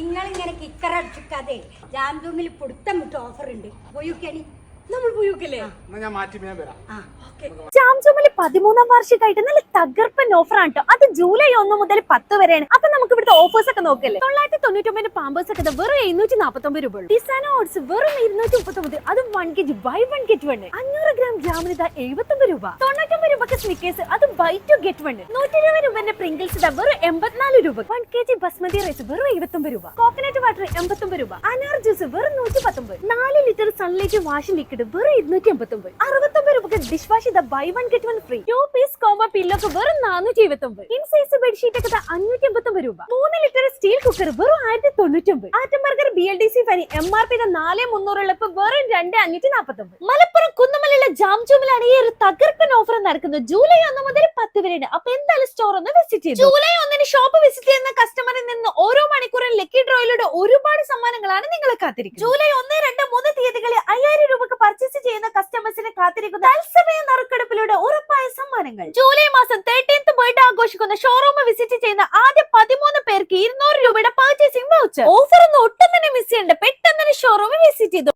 നിങ്ങളിങ്ങനെ കിക്കറ അടിച്ചിക്കാതെ ജാംജൂമിൽ പൊടുത്തമിട്ട് ഓഫർ ഉണ്ട് പോയിക്കണി നമ്മൾ പോയിക്കല്ലേ? ഞാൻ മാറ്റി ഞാൻ വരാം. ജാംജൂമിൽ പതിമൂന്നാം വാർഷികമായിട്ട് നല്ല തകർപ്പൻ ഓഫർ ആണ് ട്ടോ അത് ജൂലൈ ഒന്ന് മുതൽ പത്ത് വരെയാണ്. അപ്പൊ നമുക്ക് ഇവിടുത്തെ ഓഫേഴ്സ് ഒക്കെ നോക്കല്ലേ? തൊള്ളായിരത്തി തൊണ്ണൂറ്റൊമ്പതിന് പാമ്പേഴ്സ് ഒക്കെ വെറും എഴുന്നൂറ്റി നാപ്പത്തൊമ്പത് രൂപ ഡിസാനോ ഓട്സ് വെറും ഇരുന്നൂറ്റി മുപ്പത്തൊമ്പത് അതും one K G buy one one അഞ്ഞൂറ് ഗ്രാം ജാമിന് ഇതാ എഴുപത്തൊമ്പത് രൂപ. തൊണ്ണൂറ്റൊമ്പത് രൂപക്ക് സ്നിക്കേഴ്സ് അത് ബൈ ടു ഗെറ്റ് വൺ നൂറ്റി ഇരുപത് രൂപന്റെ പ്രിങ്കിൾസ് ഇതാ വെറും എൺപത്തിനാല് രൂപ. One K G basmati rice വെറും എഴുപത്തൊമ്പത് രൂപ. കോക്കനട്ട് വാട്ടർ എൺപത്തൊമ്പത് രൂപ. അനാർ ജ്യൂസ് വെറും നൂറ്റി പത്തൊമ്പത് നാല് ലിറ്റർ സൺലൈറ്റ് വാഷിംഗ് ലിക്വിഡ് വെറും ഇരുന്നൂറ്റി എൺപത്തൊമ്പത് അറുപത്തൊമ്പത് രൂപക്ക് ഡിഷ് വാഷ് ഇതാ buy one get one free two piece comma പില്ലോക്ക് വെറും നാനൂറ്റി എഴുപത്തൊമ്പത് ഇൻ സൈസ് ബെഡ്ഷീറ്റ് ഒക്കെ അഞ്ഞൂറ്റി എൺപത്തൊമ്പത് രൂപ. മൂന്ന് ലിറ്റർ സ്റ്റീൽ കുക്കർ വെറും ആയിരത്തി തൊണ്ണൂറ്റൊമ്പത് atom burger B L D C fan M R P നാല് വെറും രണ്ട് അഞ്ഞൂറ്റി നാപ്പത്തൊമ്പത് മലപ്പുറം ജാംജൂമിലാണ് ഈ ഒരു തകർപ്പൻ ഓഫർ നടക്കുന്നത്. ജൂലൈ ഒന്ന് മുതൽ പത്ത് വരെയാണ്. അപ്പൊ എന്തായാലും സ്റ്റോർ ഒന്ന് വിസിറ്റ് ചെയ്തു. ജൂലൈ ഒന്നിന് ഷോപ്പ് വിസിറ്റ് ചെയ്യുന്ന കസ്റ്റമറിൽ നിന്ന് ഓരോ മണിക്കൂറും ലക്കി ഡ്രോയിലൂടെ ഒരുപാട് സമ്മാനങ്ങളാണ് നിങ്ങളെ കാത്തിരിക്കുന്നത്. ജൂലൈ ഒന്ന് രണ്ട് മൂന്ന് തീയതികളിൽ അയ്യായിരം രൂപക്ക് പർച്ചേസ് ചെയ്യുന്ന കസ്റ്റമേഴ്സിനെ കാത്തിരിക്കുന്ന തത്സമയ നറുക്കെടുപ്പിലൂടെ ഉറപ്പായ സമ്മാനങ്ങൾ. ജൂലൈ മാസം തേർട്ടീൻത്ത് ബർത്ത്ഡേ ആഘോഷിക്കുന്ന ഷോറൂം വിസിറ്റ് ചെയ്യുന്ന ആദ്യ പതിമൂന്ന് പേർക്ക് ഇരുന്നൂറ് രൂപയുടെ പർച്ചേസിംഗ് വൗച്ചർ ഓഫർ ഒന്നും ഒട്ടും തന്നെ മിസ് ചെയ്യണ്ട. പെട്ടെന്ന് തന്നെ ഷോറൂം വിസിറ്റ് ചെയ്തു.